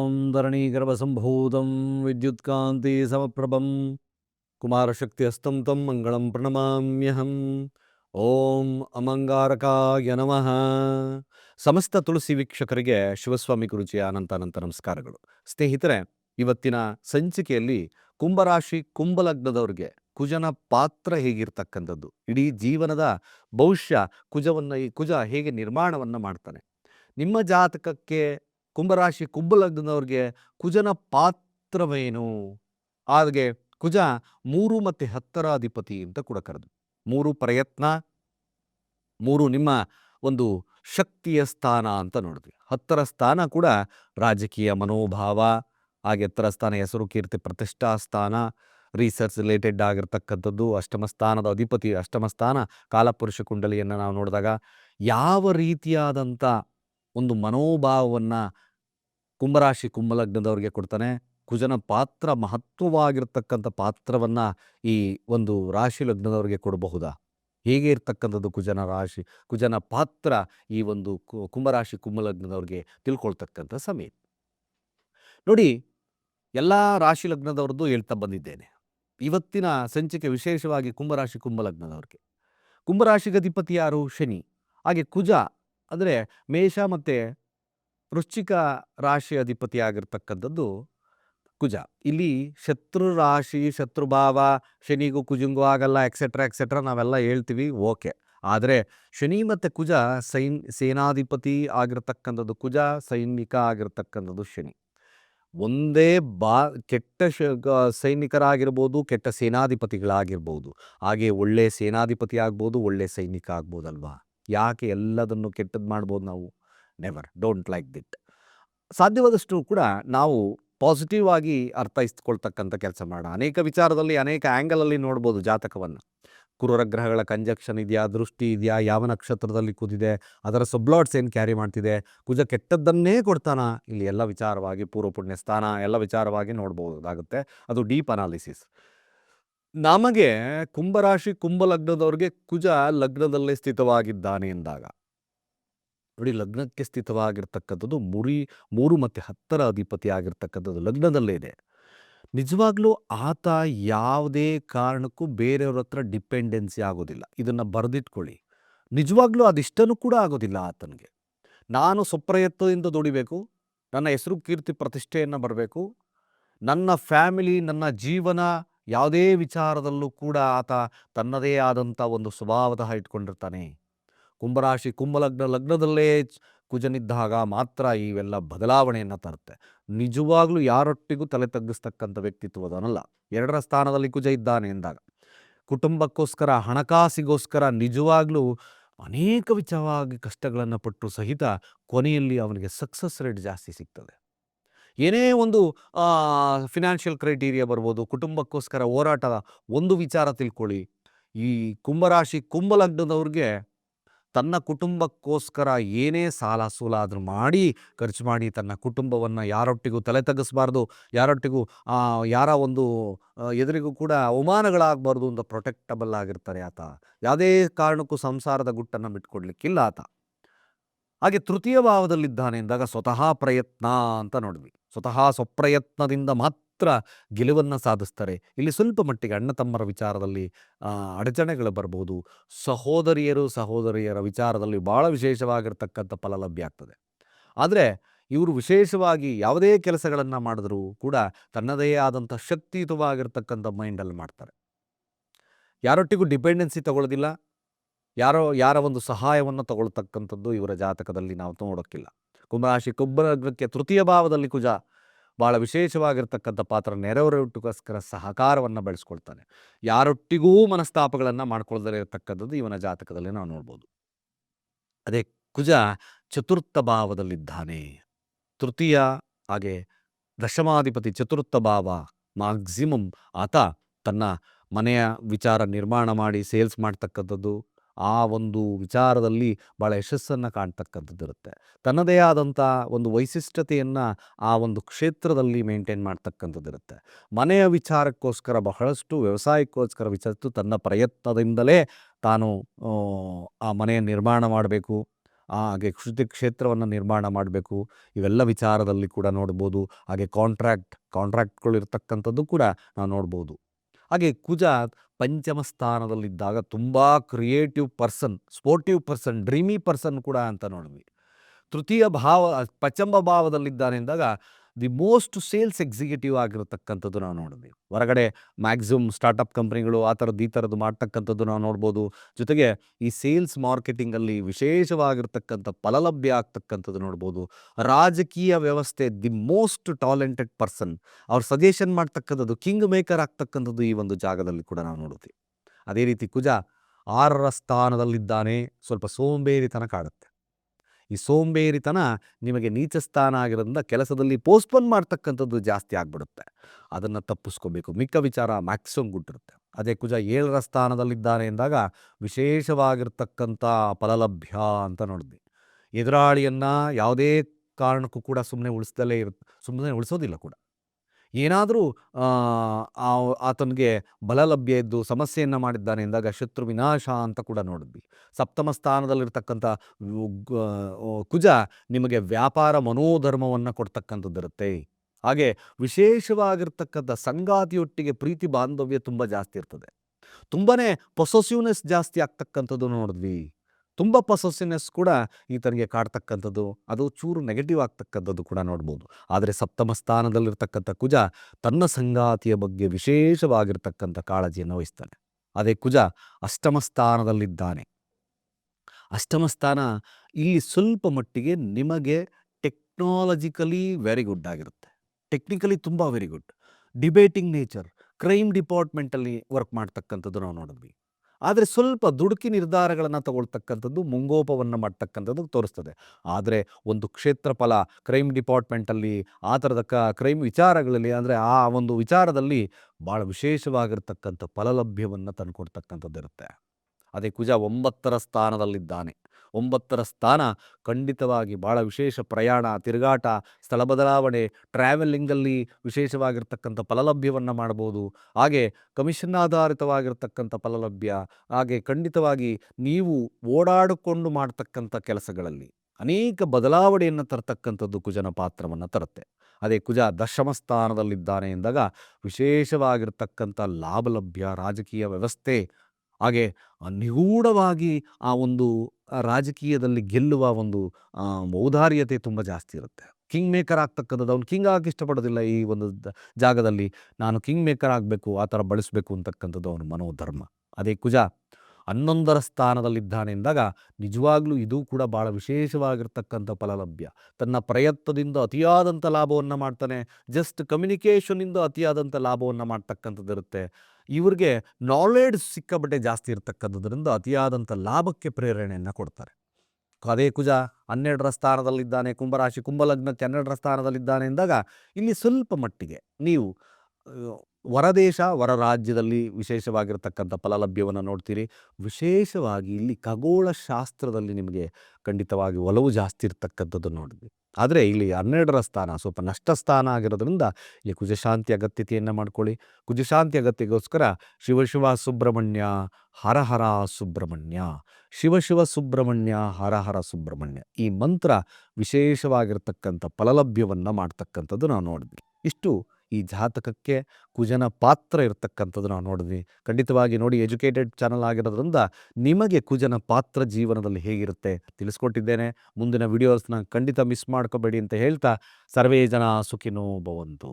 ॐ धरणीगर्भसम्भूतं विद्युत्कान्तिसमप्रभं कुमारशक्तिहस्तं तं मङ्गलं ಪ್ರಣಮಾಮ್ಯಹಂ ಓಂ ಅಮಂಗಾರಕಾಯ ನಮಃ ಸಮಸ್ತ ತುಳಸಿ ವೀಕ್ಷಕರಿಗೆ ಶಿವಸ್ವಾಮಿ ಗುರುಜಿಯ ಅನಂತ ಅನಂತ ನಮಸ್ಕಾರಗಳು ಸ್ನೇಹಿತರೆ ಇವತ್ತಿನ ಸಂಚಿಕೆಯಲ್ಲಿ ಕುಂಭರಾಶಿ ಕುಂಭಲಗ್ನದವ್ರಿಗೆ ಕುಜನ ಪಾತ್ರ ಹೇಗಿರ್ತಕ್ಕಂಥದ್ದು ಇಡೀ ಜೀವನದ ಭವಿಷ್ಯ ಕುಜವನ್ನು ಈ ಕುಜ ಹೇಗೆ ನಿರ್ಮಾಣವನ್ನು ಮಾಡ್ತಾನೆ ನಿಮ್ಮ ಜಾತಕಕ್ಕೆ ಕುಂಭರಾಶಿ ಕುಂಭಲಗ್ನದವ್ರಿಗೆ ಕುಜನ ಪಾತ್ರವೇನು? ಹಾಗೆ ಕುಜ ಮೂರು ಮತ್ತು ಹತ್ತರ ಅಧಿಪತಿ ಅಂತ ಕೂಡ ಕರೆದು. ಮೂರು ಪ್ರಯತ್ನ, ಮೂರು ನಿಮ್ಮ ಒಂದು ಶಕ್ತಿಯ ಸ್ಥಾನ ಅಂತ ನೋಡಿದ್ವಿ. ಹತ್ತರ ಸ್ಥಾನ ಕೂಡ ರಾಜಕೀಯ ಮನೋಭಾವ, ಹಾಗೆ ಹತ್ತರ ಸ್ಥಾನ ಹೆಸರು, ಕೀರ್ತಿ, ಪ್ರತಿಷ್ಠಾ ಸ್ಥಾನ ರಿಸರ್ಚ್ ರಿಲೇಟೆಡ್ ಆಗಿರ್ತಕ್ಕಂಥದ್ದು, ಅಷ್ಟಮ ಸ್ಥಾನದ ಅಧಿಪತಿ, ಅಷ್ಟಮ ಸ್ಥಾನ ಕಾಲಪುರುಷ ಕುಂಡಲಿಯನ್ನು ನಾವು ನೋಡಿದಾಗ ಯಾವ ರೀತಿಯಾದಂಥ ಒಂದು ಮನೋಭಾವವನ್ನು ಕುಂಭರಾಶಿ ಕುಂಭಲಗ್ನದವ್ರಿಗೆ ಕೊಡ್ತಾನೆ. ಕುಜನ ಪಾತ್ರ ಮಹತ್ವವಾಗಿರ್ತಕ್ಕಂಥ ಪಾತ್ರವನ್ನು ಈ ಒಂದು ರಾಶಿ ಲಗ್ನದವ್ರಿಗೆ ಕೊಡಬಹುದಾ? ಹೇಗೆ ಇರ್ತಕ್ಕಂಥದ್ದು ಕುಜನ ರಾಶಿ, ಕುಜನ ಪಾತ್ರ ಈ ಒಂದು ಕುಂಭರಾಶಿ ಕುಂಭಲಗ್ನದವ್ರಿಗೆ ತಿಳ್ಕೊಳ್ತಕ್ಕಂಥ ಸಮಯ ನೋಡಿ, ಎಲ್ಲ ರಾಶಿ ಲಗ್ನದವ್ರದ್ದು ಹೇಳ್ತಾ ಬಂದಿದ್ದೇನೆ. ಇವತ್ತಿನ ಸಂಚಿಕೆ ವಿಶೇಷವಾಗಿ ಕುಂಭರಾಶಿ ಕುಂಭಲಗ್ನದವ್ರಿಗೆ. ಕುಂಭರಾಶಿಗೆ ಅಧಿಪತಿ ಯಾರು? ಶನಿ. ಹಾಗೆ ಕುಜ ಅಂದರೆ ಮೇಷ ಮತ್ತು ವೃಶ್ಚಿಕ ರಾಶಿ ಅಧಿಪತಿ ಆಗಿರ್ತಕ್ಕಂಥದ್ದು ಕುಜ. ಇಲ್ಲಿ ಶತ್ರು ರಾಶಿ ಶತ್ರುಭಾವ ಶನಿಗೂ ಕುಜುಂಗೂ ಆಗಲ್ಲ ಎಕ್ಸೆಟ್ರಾ ಎಕ್ಸೆಟ್ರಾ ನಾವೆಲ್ಲ ಹೇಳ್ತೀವಿ, ಓಕೆ. ಆದರೆ ಶನಿ ಮತ್ತು ಕುಜ ಸೈನ್, ಸೇನಾಧಿಪತಿ ಆಗಿರ್ತಕ್ಕಂಥದ್ದು ಕುಜ, ಸೈನಿಕ ಆಗಿರ್ತಕ್ಕಂಥದ್ದು ಶನಿ. ಒಂದೇ ಬಾ, ಕೆಟ್ಟ ಶ ಸೈನಿಕರಾಗಿರ್ಬೋದು, ಕೆಟ್ಟ ಸೇನಾಧಿಪತಿಗಳಾಗಿರ್ಬೋದು. ಹಾಗೆ ಒಳ್ಳೆ ಸೇನಾಧಿಪತಿ ಆಗ್ಬೋದು, ಒಳ್ಳೆ ಸೈನಿಕ ಆಗ್ಬೋದಲ್ವಾ? ಯಾಕೆ ಎಲ್ಲದನ್ನು ಕೆಟ್ಟದ್ದು ಮಾಡ್ಬೋದು ನಾವು? ನೆವರ್ ಡೋಂಟ್ ಲೈಕ್ ದಿಟ್ ಸಾಧ್ಯವಾದಷ್ಟು ಕೂಡ ನಾವು ಪಾಸಿಟಿವ್ ಆಗಿ ಅರ್ಥೈಸ್ಕೊಳ್ತಕ್ಕಂಥ ಕೆಲಸ ಮಾಡೋಣ. ಅನೇಕ ವಿಚಾರದಲ್ಲಿ, ಅನೇಕ ಆ್ಯಂಗಲಲ್ಲಿ ನೋಡ್ಬೋದು ಜಾತಕವನ್ನು. ಕುರುರ ಗ್ರಹಗಳ ಕಂಜಕ್ಷನ್ ಇದೆಯಾ, ದೃಷ್ಟಿ ಇದೆಯಾ, ಯಾವ ನಕ್ಷತ್ರದಲ್ಲಿ ಕೂದಿದೆ, ಅದರ ಸಬ್ಲಾಟ್ಸ್ ಏನು ಕ್ಯಾರಿ ಮಾಡ್ತಿದೆ, ಕುಜ ಕೆಟ್ಟದ್ದನ್ನೇ ಕೊಡ್ತಾನ? ಇಲ್ಲಿ ಎಲ್ಲ ವಿಚಾರವಾಗಿ ಪೂರ್ವ ಪುಣ್ಯ ಸ್ಥಾನ, ಎಲ್ಲ ವಿಚಾರವಾಗಿ ನೋಡ್ಬೋದಾಗುತ್ತೆ ಅದು ಡೀಪ್ ಅನಾಲಿಸಿಸ್ ನಮಗೆ ಕುಂಭರಾಶಿ, ಕುಂಭಲಗ್ನದವ್ರಿಗೆ ಕುಜ ಲಗ್ನದಲ್ಲೇ ಸ್ಥಿತವಾಗಿದ್ದಾನೆ ಎಂದಾಗ ನೋಡಿ ಲಗ್ನಕ್ಕೆ ಸ್ಥಿತವಾಗಿರ್ತಕ್ಕಂಥದ್ದು ಮುರಿ, ಮೂರು ಮತ್ತು ಹತ್ತರ ಅಧಿಪತಿ ಆಗಿರ್ತಕ್ಕಂಥದ್ದು ಲಗ್ನದಲ್ಲೇ ಇದೆ. ನಿಜವಾಗ್ಲೂ ಆತ ಯಾವುದೇ ಕಾರಣಕ್ಕೂ ಬೇರೆಯವ್ರ ಹತ್ರ ಡಿಪೆಂಡೆನ್ಸಿ ಆಗೋದಿಲ್ಲ. ಇದನ್ನು ಬರೆದಿಟ್ಕೊಳ್ಳಿ. ನಿಜವಾಗ್ಲೂ ಅದಿಷ್ಟನೂ ಕೂಡ ಆಗೋದಿಲ್ಲ ಆತನಿಗೆ. ನಾನು ಸ್ವಪ್ರಯತ್ನದಿಂದ ದುಡಿಬೇಕು, ನನ್ನ ಹೆಸರು ಕೀರ್ತಿ ಪ್ರತಿಷ್ಠೆಯನ್ನು ಬರಬೇಕು, ನನ್ನ ಫ್ಯಾಮಿಲಿ, ನನ್ನ ಜೀವನ ಯಾವುದೇ ವಿಚಾರದಲ್ಲೂ ಕೂಡ ಆತ ತನ್ನದೇ ಆದಂಥ ಒಂದು ಸ್ವಭಾವತಃ ಇಟ್ಕೊಂಡಿರ್ತಾನೆ. ಕುಂಭರಾಶಿ ಕುಂಭಲಗ್ನ ಲಗ್ನದಲ್ಲೇ ಕುಜನಿದ್ದಾಗ ಮಾತ್ರ ಇವೆಲ್ಲ ಬದಲಾವಣೆಯನ್ನು ತರುತ್ತೆ. ನಿಜವಾಗ್ಲೂ ಯಾರೊಟ್ಟಿಗೂ ತಲೆ ತಗ್ಗಿಸ್ತಕ್ಕಂಥ ವ್ಯಕ್ತಿತ್ವದನಲ್ಲ ಎರಡರ ಸ್ಥಾನದಲ್ಲಿ ಕುಜ ಇದ್ದಾನೆ ಎಂದಾಗ. ಕುಟುಂಬಕ್ಕೋಸ್ಕರ, ಹಣಕಾಸಿಗೋಸ್ಕರ ನಿಜವಾಗ್ಲೂ ಅನೇಕ ವಿಚಾರವಾಗಿ ಕಷ್ಟಗಳನ್ನು ಪಟ್ಟರು ಸಹಿತ ಕೊನೆಯಲ್ಲಿ ಅವನಿಗೆ ಸಕ್ಸಸ್ ರೇಟ್ ಜಾಸ್ತಿ ಸಿಗ್ತದೆ. ಏನೇ ಒಂದು ಫಿನಾನ್ಷಿಯಲ್ ಕ್ರೈಟೀರಿಯಾ ಬರ್ಬೋದು, ಕುಟುಂಬಕ್ಕೋಸ್ಕರ ಹೋರಾಟದ ಒಂದು ವಿಚಾರ ತಿಳ್ಕೊಳ್ಳಿ. ಈ ಕುಂಭರಾಶಿ ಕುಂಭಲಗ್ನದವ್ರಿಗೆ ತನ್ನ ಕುಟುಂಬಕ್ಕೋಸ್ಕರ ಏನೇ ಸಾಲ ಸೂಲ ಆದರೂ ಮಾಡಿ, ಖರ್ಚು ಮಾಡಿ ತನ್ನ ಕುಟುಂಬವನ್ನು ಯಾರೊಟ್ಟಿಗೂ ತಲೆ ತಗ್ಗಿಸ್ಬಾರ್ದು ಯಾರೊಟ್ಟಿಗೂ ಯಾರ ಒಂದು ಎದುರಿಗೂ ಕೂಡ ಅವಮಾನಗಳಾಗಬಾರ್ದು ಅಂತ ಪ್ರೊಟೆಕ್ಟಬಲ್ ಆಗಿರ್ತಾರೆ ಆತ. ಯಾವುದೇ ಕಾರಣಕ್ಕೂ ಸಂಸಾರದ ಗುಟ್ಟನ್ನು ಬಿಟ್ಕೊಡ್ಲಿಕ್ಕಿಲ್ಲ ಆತ. ಹಾಗೆ ತೃತೀಯ ಭಾವದಲ್ಲಿದ್ದಾನೆ ಎಂದಾಗ ಸ್ವತಃ ಪ್ರಯತ್ನ ಅಂತ ನೋಡಿದ್ವಿ ಸ್ವತಃ ಸ್ವಪ್ರಯತ್ನದಿಂದ ಮಾತ್ರ ಗೆಲುವನ್ನು ಸಾಧಿಸ್ತಾರೆ. ಇಲ್ಲಿ ಸ್ವಲ್ಪ ಮಟ್ಟಿಗೆ ಅಣ್ಣ ತಮ್ಮರ ವಿಚಾರದಲ್ಲಿ ಅಡಚಣೆಗಳು ಬರ್ಬೋದು. ಸಹೋದರಿಯರು ಸಹೋದರಿಯರ ವಿಚಾರದಲ್ಲಿ ಭಾಳ ವಿಶೇಷವಾಗಿರ್ತಕ್ಕಂಥ ಫಲ ಲಭ್ಯ ಆಗ್ತದೆ. ಆದರೆ ಇವರು ವಿಶೇಷವಾಗಿ ಯಾವುದೇ ಕೆಲಸಗಳನ್ನು ಮಾಡಿದ್ರೂ ಕೂಡ ತನ್ನದೇ ಆದಂಥ ಶಕ್ತಿಯುತವಾಗಿರ್ತಕ್ಕಂಥ ಮೈಂಡಲ್ಲಿ ಮಾಡ್ತಾರೆ. ಯಾರೊಟ್ಟಿಗೂ ಡಿಪೆಂಡೆನ್ಸಿ ತಗೊಳ್ಳೋದಿಲ್ಲ. ಯಾರೋ, ಯಾರ ಒಂದು ಸಹಾಯವನ್ನು ತಗೊಳ್ತಕ್ಕಂಥದ್ದು ಇವರ ಜಾತಕದಲ್ಲಿ ನಾವು ನೋಡೋಕ್ಕಿಲ್ಲ. ಕುಂಭರಾಶಿ ಕುಂಭಲಗ್ನಕ್ಕೆ ತೃತೀಯ ಭಾವದಲ್ಲಿ ಕುಜ ಭಾಳ ವಿಶೇಷವಾಗಿರ್ತಕ್ಕಂಥ ಪಾತ್ರ ನೆರವೇರಿಟ್ಟುಗೋಸ್ಕರ ಸಹಕಾರವನ್ನು ಬೆಳೆಸ್ಕೊಳ್ತಾನೆ. ಯಾರೊಟ್ಟಿಗೂ ಮನಸ್ತಾಪಗಳನ್ನು ಮಾಡ್ಕೊಳ್ದೇ ಇರತಕ್ಕಂಥದ್ದು ಇವನ ಜಾತಕದಲ್ಲಿ ನಾವು ನೋಡ್ಬೋದು. ಅದೇ ಕುಜ ಚತುರ್ಥ ಭಾವದಲ್ಲಿದ್ದಾನೆ. ತೃತೀಯ ಹಾಗೆ ದಶಮಾಧಿಪತಿ ಚತುರ್ಥ ಭಾವ ಮ್ಯಾಕ್ಸಿಮಮ್ ಆತ ತನ್ನ ಮನೆಯ ವಿಚಾರ ನಿರ್ಮಾಣ ಮಾಡಿ ಸೇಲ್ಸ್ ಮಾಡ್ತಕ್ಕಂಥದ್ದು. ಆ ಒಂದು ವಿಚಾರದಲ್ಲಿ ಭಾಳ ಯಶಸ್ಸನ್ನು ಕಾಣ್ತಕ್ಕಂಥದ್ದು ಇರುತ್ತೆ ತನ್ನದೇ ಆದಂಥ ಒಂದು ವೈಶಿಷ್ಟ್ಯತೆಯನ್ನು ಆ ಒಂದು ಕ್ಷೇತ್ರದಲ್ಲಿ ಮೇಂಟೈನ್ ಮಾಡ್ತಕ್ಕಂಥದ್ದು ಇರುತ್ತೆ ಮನೆಯ ವಿಚಾರಕ್ಕೋಸ್ಕರ ಬಹಳಷ್ಟು ವ್ಯವಸಾಯಕ್ಕೋಸ್ಕರ ವಿಚಾರಿಸ್ತು ತನ್ನ ಪ್ರಯತ್ನದಿಂದಲೇ ತಾನು ಆ, ಮನೆಯ ನಿರ್ಮಾಣ ಮಾಡಬೇಕು ಹಾಗೆ ಕೃಷಿ ಕ್ಷೇತ್ರವನ್ನು ನಿರ್ಮಾಣ ಮಾಡಬೇಕು. ಇವೆಲ್ಲ ವಿಚಾರದಲ್ಲಿ ಕೂಡ ನೋಡ್ಬೋದು. ಹಾಗೆ ಕಾಂಟ್ರಾಕ್ಟ್ ಕಾಂಟ್ರಾಕ್ಟ್ಗಳು ಇರ್ತಕ್ಕಂಥದ್ದು ಕೂಡ ನಾವು ನೋಡ್ಬೋದು. ಹಾಗೆ ಕುಜ ಪಂಚಮ ಸ್ಥಾನದಲ್ಲಿದ್ದಾಗ ತುಂಬ creative person sportive person dreamy person ಕೂಡ ಅಂತ ನೋಡಿದ್ವಿ. ತೃತೀಯ ಭಾವ ಪಚಂಬ ಭಾವದಲ್ಲಿದ್ದಾನೆ ಅಂದಾಗ ದಿ ಮೋಸ್ಟ್ ಸೇಲ್ಸ್ ಎಕ್ಸಿಕ್ಯೂಟಿವ್ ಆಗಿರತಕ್ಕಂಥದ್ದು ನಾವು ನೋಡಿದ್ವಿ. ಹೊರಗಡೆ ಮ್ಯಾಕ್ಸಿಮಮ್ ಸ್ಟಾರ್ಟಪ್ ಕಂಪ್ನಿಗಳು ಆ ಥರದ್ದು ಈ ಥರದ್ದು ಮಾಡ್ತಕ್ಕಂಥದ್ದು ನಾವು ನೋಡ್ಬೋದು. ಜೊತೆಗೆ ಈ ಸೇಲ್ಸ್ ಮಾರ್ಕೆಟಿಂಗಲ್ಲಿ ವಿಶೇಷವಾಗಿರ್ತಕ್ಕಂಥ ಫಲಲಭ್ಯ ಆಗ್ತಕ್ಕಂಥದ್ದು ನೋಡ್ಬೋದು. ರಾಜಕೀಯ ವ್ಯವಸ್ಥೆ, ದಿ ಮೋಸ್ಟ್ ಟಾಲೆಂಟೆಡ್ ಪರ್ಸನ್ ಅವ್ರು ಸಜೆಷನ್ ಮಾಡ್ತಕ್ಕಂಥದ್ದು, ಕಿಂಗ್ ಮೇಕರ್ ಆಗ್ತಕ್ಕಂಥದ್ದು ಈ ಒಂದು ಜಾಗದಲ್ಲಿ ಕೂಡ ನಾವು ನೋಡುತ್ತೀವಿ ಅದೇ ರೀತಿ ಕುಜ ಆರರ ಸ್ಥಾನದಲ್ಲಿದ್ದಾನೆ. ಸ್ವಲ್ಪ ಸೋಂಬೇರಿತನ ಕಾಡುತ್ತೆ ಈ ಸೋಂಬೇರಿತನ ನಿಮಗೆ ನೀಚ ಸ್ಥಾನ ಆಗಿರೋದ್ರಿಂದ ಕೆಲಸದಲ್ಲಿ ಪೋಸ್ಟ್ಪೋನ್ ಮಾಡ್ತಕ್ಕಂಥದ್ದು ಜಾಸ್ತಿ ಆಗಿಬಿಡುತ್ತೆ. ಅದನ್ನು ತಪ್ಪಿಸ್ಕೋಬೇಕು. ಮಿಕ್ಕ ವಿಚಾರ ಮ್ಯಾಕ್ಸಿಮಮ್ ಗುಟ್ಟಿರುತ್ತೆ. ಅದೇ ಕುಜ ಏಳರ ಸ್ಥಾನದಲ್ಲಿದ್ದಾನೆ ಎಂದಾಗ ವಿಶೇಷವಾಗಿರ್ತಕ್ಕಂಥ ಫಲಲಭ್ಯ ಅಂತ ನೋಡಿದ್ವಿ. ಎದುರಾಳಿಯನ್ನು ಯಾವುದೇ ಕಾರಣಕ್ಕೂ ಕೂಡ ಸುಮ್ಮನೆ ಉಳಿಸ್ದಲೇ ಇರುತ್ತೆ ಸುಮ್ಮನೆ ಉಳಿಸೋದಿಲ್ಲ ಕೂಡ. ಏನಾದರೂ ಆತನಿಗೆ ಬಲಲಭ್ಯ ಇದ್ದು ಸಮಸ್ಯೆಯನ್ನು ಮಾಡಿದ್ದಾನೆ ಎಂದಾಗ ಶತ್ರು ವಿನಾಶ ಅಂತ ಕೂಡ ನೋಡಿದ್ವಿ. ಸಪ್ತಮ ಸ್ಥಾನದಲ್ಲಿರ್ತಕ್ಕಂಥ ಕುಜ ನಿಮಗೆ ವ್ಯಾಪಾರ ಮನೋಧರ್ಮವನ್ನು ಕೊಡ್ತಕ್ಕಂಥದ್ದಿರುತ್ತೆ. ಹಾಗೆ ವಿಶೇಷವಾಗಿರ್ತಕ್ಕಂಥ ಸಂಗಾತಿಯೊಟ್ಟಿಗೆ ಪ್ರೀತಿ ಬಾಂಧವ್ಯ ತುಂಬ ಜಾಸ್ತಿ ಇರ್ತದೆ. ತುಂಬಾ ಪೊಸೊಸಿವ್ನೆಸ್ ಜಾಸ್ತಿ ಆಗ್ತಕ್ಕಂಥದ್ದು ನೋಡಿದ್ವಿ. ತುಂಬ ಪೊಸೆಸಿವ್ನೆಸ್ ಕೂಡ ಈತನಿಗೆ ಕಾಡ್ತಕ್ಕಂಥದ್ದು. ಅದು ಚೂರು ನೆಗೆಟಿವ್ ಆಗ್ತಕ್ಕಂಥದ್ದು ಕೂಡ ನೋಡ್ಬೋದು. ಆದರೆ ಸಪ್ತಮ ಸ್ಥಾನದಲ್ಲಿರ್ತಕ್ಕಂಥ ಕುಜ ತನ್ನ ಸಂಗಾತಿಯ ಬಗ್ಗೆ ವಿಶೇಷವಾಗಿರ್ತಕ್ಕಂಥ ಕಾಳಜಿಯನ್ನು ವಹಿಸ್ತಾನೆ. ಅದೇ ಕುಜ ಅಷ್ಟಮ ಸ್ಥಾನದಲ್ಲಿದ್ದಾನೆ. ಅಷ್ಟಮ ಸ್ಥಾನ ಇಲ್ಲಿ ಸ್ವಲ್ಪ ಮಟ್ಟಿಗೆ ನಿಮಗೆ ಟೆಕ್ನಾಲಜಿಕಲಿ ವೆರಿ ಗುಡ್ ಆಗಿರುತ್ತೆ. ಟೆಕ್ನಿಕಲಿ ತುಂಬ very good debating nature crime ಡಿಪಾರ್ಟ್ಮೆಂಟಲ್ಲಿ work ಮಾಡ್ತಕ್ಕಂಥದ್ದು ನಾವು ನೋಡಿದ್ವಿ. ಆದರೆ ಸ್ವಲ್ಪ ದುಡುಕಿ ನಿರ್ಧಾರಗಳನ್ನು ತಗೊಳ್ತಕ್ಕಂಥದ್ದು ಮುಂಗೋಪವನ್ನು ಮಾಡ್ತಕ್ಕಂಥದ್ದು ತೋರಿಸ್ತದೆ. ಆದರೆ ಒಂದು ಕ್ಷೇತ್ರಫಲ ಕ್ರೈಮ್ ಡಿಪಾರ್ಟ್ಮೆಂಟಲ್ಲಿ ಆ ಥರದ ಕ ಕ್ರೈಮ್ ವಿಚಾರಗಳಲ್ಲಿ ಅಂದರೆ ಆ ಒಂದು ವಿಚಾರದಲ್ಲಿ ಭಾಳ ವಿಶೇಷವಾಗಿರ್ತಕ್ಕಂಥ ಫಲಲಭ್ಯವನ್ನು ತಂದುಕೊಡ್ತಕ್ಕಂಥದ್ದು ಇರುತ್ತೆ ಅದೇ ಕುಜ ಒಂಬತ್ತರ ಸ್ಥಾನದಲ್ಲಿದ್ದಾನೆ. ಒಂಬತ್ತರ ಸ್ಥಾನ. ಖಂಡಿತವಾಗಿ ಭಾಳ ವಿಶೇಷ ಪ್ರಯಾಣ, ತಿರುಗಾಟ, ಸ್ಥಳ ಬದಲಾವಣೆ ಟ್ರಾವೆಲಿಂಗಲ್ಲಿ ವಿಶೇಷವಾಗಿರ್ತಕ್ಕಂಥ ಫಲಲಭ್ಯವನ್ನು ಮಾಡ್ಬೋದು. ಹಾಗೆ ಕಮಿಷನ್ ಆಧಾರಿತವಾಗಿರ್ತಕ್ಕಂಥ ಫಲಲಭ್ಯ, ಹಾಗೆ ಖಂಡಿತವಾಗಿ ನೀವು ಓಡಾಡಿಕೊಂಡು ಮಾಡ್ತಕ್ಕಂಥ ಕೆಲಸಗಳಲ್ಲಿ ಅನೇಕ ಬದಲಾವಣೆಯನ್ನು ತರತಕ್ಕಂಥದ್ದು ಕುಜನ ಪಾತ್ರವನ್ನು ತರುತ್ತೆ. ಅದೇ ಕುಜ ದಶಮ ಸ್ಥಾನದಲ್ಲಿದ್ದಾನೆ ಎಂದಾಗ ವಿಶೇಷವಾಗಿರ್ತಕ್ಕಂಥ ಲಾಭಲಭ್ಯ, ರಾಜಕೀಯ ವ್ಯವಸ್ಥೆ, ಹಾಗೆ ನಿಗೂಢವಾಗಿ ಆ ಒಂದು ರಾಜಕೀಯದಲ್ಲಿ ಗೆಲ್ಲುವ ಒಂದು ಔದಾರ್ಯತೆ ತುಂಬ ಜಾಸ್ತಿ ಇರುತ್ತೆ. ಕಿಂಗ್ ಮೇಕರ್ ಆಗ್ತಕ್ಕಂಥದ್ದು ಅವ್ನು ಕಿಂಗ್ ಆಗಕ್ಕೆ ಇಷ್ಟಪಡೋದಿಲ್ಲ ಈ ಒಂದು ಜಾಗದಲ್ಲಿ. ನಾನು ಕಿಂಗ್ ಮೇಕರ್ ಆಗಬೇಕು, ಆ ಥರ ಬಳಸಬೇಕು ಅಂತಕ್ಕಂಥದ್ದು ಅವನ ಮನೋಧರ್ಮ. ಅದೇ ಕುಜ. ಹನ್ನೊಂದರ ಸ್ಥಾನದಲ್ಲಿದ್ದಾನೆ ಎಂದಾಗ ನಿಜವಾಗ್ಲೂ ಇದು ಕೂಡ ಭಾಳ ವಿಶೇಷವಾಗಿರ್ತಕ್ಕಂಥ ಫಲಲಭ್ಯ. ತನ್ನ ಪ್ರಯತ್ನದಿಂದ ಅತಿಯಾದಂಥ ಲಾಭವನ್ನು ಮಾಡ್ತಾನೆ ಜಸ್ಟ್ ಕಮ್ಯುನಿಕೇಷನಿಂದ ಅತಿಯಾದಂಥ ಲಾಭವನ್ನು ಮಾಡ್ತಕ್ಕಂಥದ್ದು ಇರುತ್ತೆ ಇವ್ರಿಗೆ ನಾಲೆಡ್ಜ್ ಸಿಕ್ಕಾಬಟ್ಟೆ ಜಾಸ್ತಿ ಇರ್ತಕ್ಕಂಥದ್ರಿಂದ ಅತಿಯಾದಂಥ ಲಾಭಕ್ಕೆ ಪ್ರೇರಣೆಯನ್ನು ಕೊಡ್ತಾರೆ. ಅದೇ ಕುಜ, ಹನ್ನೆರಡರ ಸ್ಥಾನದಲ್ಲಿದ್ದಾನೆ, ಕುಂಭರಾಶಿ ಕುಂಭಲಗ್ನ ಹನ್ನೆರಡರ ಸ್ಥಾನದಲ್ಲಿದ್ದಾನೆ ಎಂದಾಗ ಇಲ್ಲಿ ಸ್ವಲ್ಪ ಮಟ್ಟಿಗೆ ನೀವು ಹೊರದೇಶ ಹೊರ ರಾಜ್ಯದಲ್ಲಿ ವಿಶೇಷವಾಗಿರ್ತಕ್ಕಂಥ ಫಲಲಭ್ಯವನ್ನು ನೋಡ್ತೀರಿ. ವಿಶೇಷವಾಗಿ ಇಲ್ಲಿ ಖಗೋಳ ಶಾಸ್ತ್ರದಲ್ಲಿ ನಿಮಗೆ ಖಂಡಿತವಾಗಿ ಒಲವು ಜಾಸ್ತಿ ಇರತಕ್ಕಂಥದ್ದು ನೋಡಿದ್ವಿ. ಆದರೆ ಇಲ್ಲಿ ಹನ್ನೆರಡರ ಸ್ಥಾನ, ಸ್ವಲ್ಪ ನಷ್ಟ ಸ್ಥಾನ ಆಗಿರೋದ್ರಿಂದ ಈ ಕುಜಶಾಂತಿ ಅಗತ್ಯತೆಯನ್ನು ಮಾಡ್ಕೊಳ್ಳಿ. ಕುಜಶಾಂತಿ ಅಗತ್ಯಗೋಸ್ಕರ ಶಿವಶಿವ ಸುಬ್ರಹ್ಮಣ್ಯ ಹರಹರ ಸುಬ್ರಹ್ಮಣ್ಯ ಶಿವಶಿವ ಸುಬ್ರಹ್ಮಣ್ಯ ಹರಹರ ಸುಬ್ರಹ್ಮಣ್ಯ ಈ ಮಂತ್ರ ವಿಶೇಷವಾಗಿರತಕ್ಕಂಥ ಫಲಲಭ್ಯವನ್ನು ಮಾಡ್ತಕ್ಕಂಥದ್ದು ನಾವು ನೋಡಿದ್ವಿ. ಇಷ್ಟು ಈ ಜಾತಕಕ್ಕೆ ಕುಜನ ಪಾತ್ರ ಇರತಕ್ಕಂಥದ್ದು ನಾವು ನೋಡಿದ್ವಿ. ಖಂಡಿತವಾಗಿ ನೋಡಿ ಎಜುಕೇಟೆಡ್ ಚಾನಲ್ ಆಗಿರೋದ್ರಿಂದ ನಿಮಗೆ ಕುಜನ ಪಾತ್ರ ಜೀವನದಲ್ಲಿ ಹೇಗಿರುತ್ತೆ ತಿಳಿಸ್ಕೊಟ್ಟಿದ್ದೇನೆ. ಮುಂದಿನ ವಿಡಿಯೋಸ್ನ ಖಂಡಿತ ಮಿಸ್ ಮಾಡ್ಕೋಬೇಡಿ ಅಂತ ಹೇಳ್ತಾ ಸರ್ವೇ ಜನ ಸುಖಿನೋ ಭವಂತು.